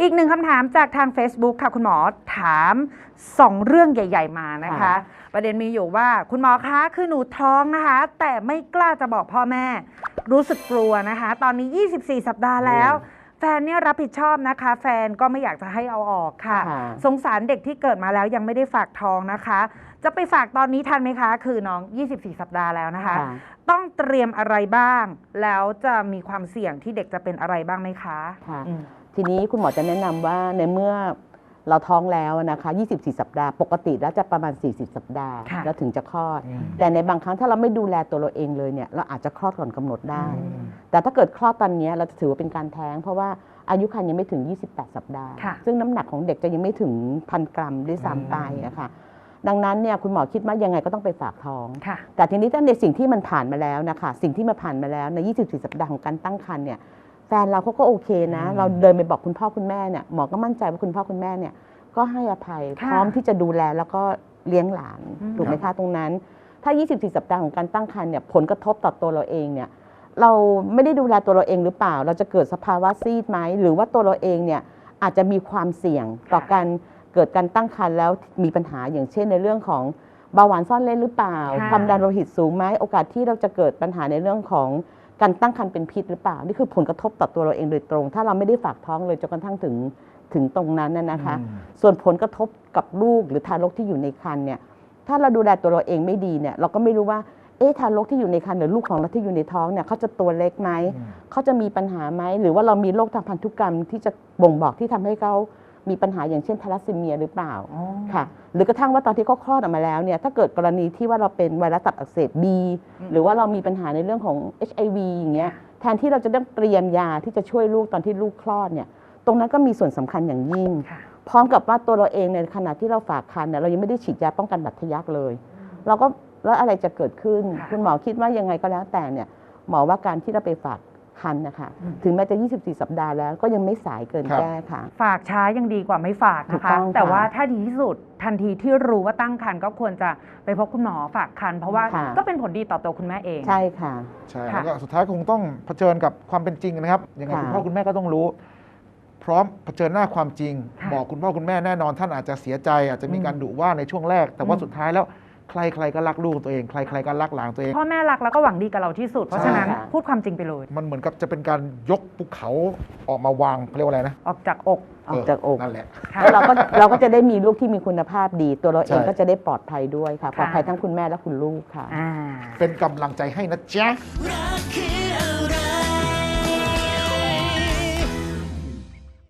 อีกหนึ่งคำถามจากทาง Facebook ค่ะคุณหมอถามสองเรื่องใหญ่ ๆ มานะคะ ค่ะ ประเด็นมีอยู่ว่าคุณหมอคะคือหนูท้องนะคะ แต่ไม่กล้าจะบอกพ่อแม่ รู้สึกกลัวนะคะ ตอนนี้ 24 สัปดาห์แล้ว แฟนเนี่ยรับผิดชอบนะคะ แฟนก็ไม่อยากจะให้เอาออกค่ะ ค่ะ สงสารเด็กที่เกิดมาแล้วยังไม่ได้ฝากท้องนะคะ จะไปฝากตอนนี้ทันไหมคะ คือน้อง 24 สัปดาห์แล้วนะคะค่ะต้องเตรียมอะไรบ้าง แล้วจะมีความเสี่ยงที่เด็กจะเป็นอะไรบ้างไหมคะค่ะ อืม ทีนี้คุณหมอจะแนะนำว่าในเมื่อเราท้องแล้วนะคะ 24 สัปดาห์ ปกติแล้วจะประมาณ 40 สัปดาห์ค่ะแล้วถึงจะคลอดอืมแต่ในบางครั้งถ้าเราไม่ดูแลตัวเราเองเลยเนี่ย เราอาจจะคลอดก่อนกำหนดได้อืมแต่ถ้าเกิดคลอดตอนเนี้ยเราจะถือว่าเป็นการแท้ง เพราะว่าอายุครรภ์ยังไม่ถึง 28 สัปดาห์ค่ะซึ่งน้ำหนักของเด็กจะยังไม่ถึงพันกรัมด้วยซ้ำไปอะค่ะดังนั้นเนี่ยคุณหมอคิดว่ายังไงก็ต้องไปฝากท้องค่ะแต่ทีนี้ถ้าในสิ่งที่มันผ่านมาแล้วนะคะ สิ่งที่มาผ่านมาแล้วใน 24 สัปดาห์ของการตั้งครรภ์เนี่ย แฟนเราเขาก็โอเคนะอืมเราเดินไปบอกคุณพ่อคุณแม่เนี่ยหมอก็มั่นใจว่าคุณพ่อคุณแม่เนี่ย ก็ให้อภัยค่ะพร้อมที่จะดูแลแล้วก็เลี้ยงหลานอืมถูกไหมคะตรงนั้น ถ้า 24 สัปดาห์ของการตั้งครรภ์เนี่ยผลกระทบต่อตัวเราเองเนี่ยเราไม่ได้ดูแลตัวเราเองหรือเปล่า เราจะเกิดสภาวะซีดไหมหรือว่าตัวเราเองเนี่ยอาจจะมีความเสี่ยงต่อการเกิดการตั้งครรภ์แล้วมีปัญหาอย่างเช่นในเรื่องของเบาหวานซ่อนเล่นหรือเปล่าค่ะความดันโลหิตสูงไหมโอกาสที่เราจะเกิดปัญหาในเรื่องของ การตั้งครรภ์เป็นพิษหรือเปล่า นี่คือผลกระทบต่อตัวเราเองโดยตรง ถ้าเราไม่ได้ฝากท้องเลยจนกระทั่งถึงถึงตรงนั้นน่ะนะคะอืมส่วนผลกระทบกับลูกหรือทารกที่อยู่ในครรภ์เนี่ย ถ้าเราดูแลตัวเราเองไม่ดีเนี่ย เราก็ไม่รู้ว่า เอ๊ะทารกที่อยู่ในครรภ์หรือลูกของเราที่อยู่ในท้องเนี่ยเขาจะตัวเล็กไหมอืมเขาจะมีปัญหาไหมหรือว่าเรามีโรคทางพันธุกรรมที่จะบ่งบอกที่ทำให้เขามีปัญหาอย่างเช่นทาลัสซีเมียหรือเปล่า ค่ะ หรือกระทั่งว่าตอนที่เขาคลอดออกมาแล้วเนี่ยถ้าเกิดกรณีที่ว่าเราเป็นไวรัสตับอักเสบ B หรือว่าเรามีปัญหาในเรื่องของ HIV อย่างเงี้ยแทนที่เราจะต้องเตรียมยาที่จะช่วยลูกตอนที่ลูกคลอดเนี่ยตรงนั้นก็มีส่วนสำคัญอย่างยิ่งค่ะพร้อมกับว่าตัวเราเองในขณะที่เราฝากคันเนี่ยเรายังไม่ได้ฉีดยาป้องกันบาดทะยักเลย เราก็แล้วอะไรจะเกิดขึ้นค่ะคุณหมอคิดว่ายังไงก็แล้วแต่เนี่ยหมอว่าการที่เราไปฝาก คันนะคะอืมถึงแม้จะ 24 สัปดาห์แล้วก็ยังไม่สายเกินครับแก้ค่ะ ฝากช้ายังดีกว่าไม่ฝากถูนะกคะต้องค่ะแต่ว่าถ้าดีที่สุดทันทีที่รู้ว่าตั้งครรภ์ก็ควรจะไปพบคุณหมอฝากครรภ์เพราะว่าค่ะก็เป็นผลดีต่อตัวคุณแม่เอง ใช่ค่ะ ใช่ค่ะแล้วก็สุดท้ายคงต้องเผชิญกับความเป็นจริงนะครับ ยังไงค่ะคุณพ่อคุณแม่ก็ต้องรู้ พร้อมเผชิญหน้าความจริงค่ะบอกคุณพ่อคุณแม่แน่นอนท่านอาจจะเสียใจ อาจจะมีการอืมดุว่าในช่วงแรก แต่ว่าอืมสุดท้ายแล้ว ใครใครก็รักลูกตัวเอง ใครใครก็รักหลานตัวเอง พ่อแม่รักแล้วก็หวังดีกับเราที่สุด เพราะฉะนั้นใช่ค่ะ พูดความจริงไปเลย มันเหมือนกับจะเป็นการยกภูเขาออกมาวางเขาเรียกว่าอะไรนะออกจากอกออกจากอกเนั่นแหละ ค่ะ แล้วเราก็เราก็จะได้มีลูกที่มีคุณภาพดี ตัวเราเองใช่ ก็จะได้ปลอดภัยด้วยค่ะค่ะปลอดภัยทั้งคุณแม่และคุณลูกค่ะ อ่า เป็นกำลังใจให้นะจ๊ะ รักคือ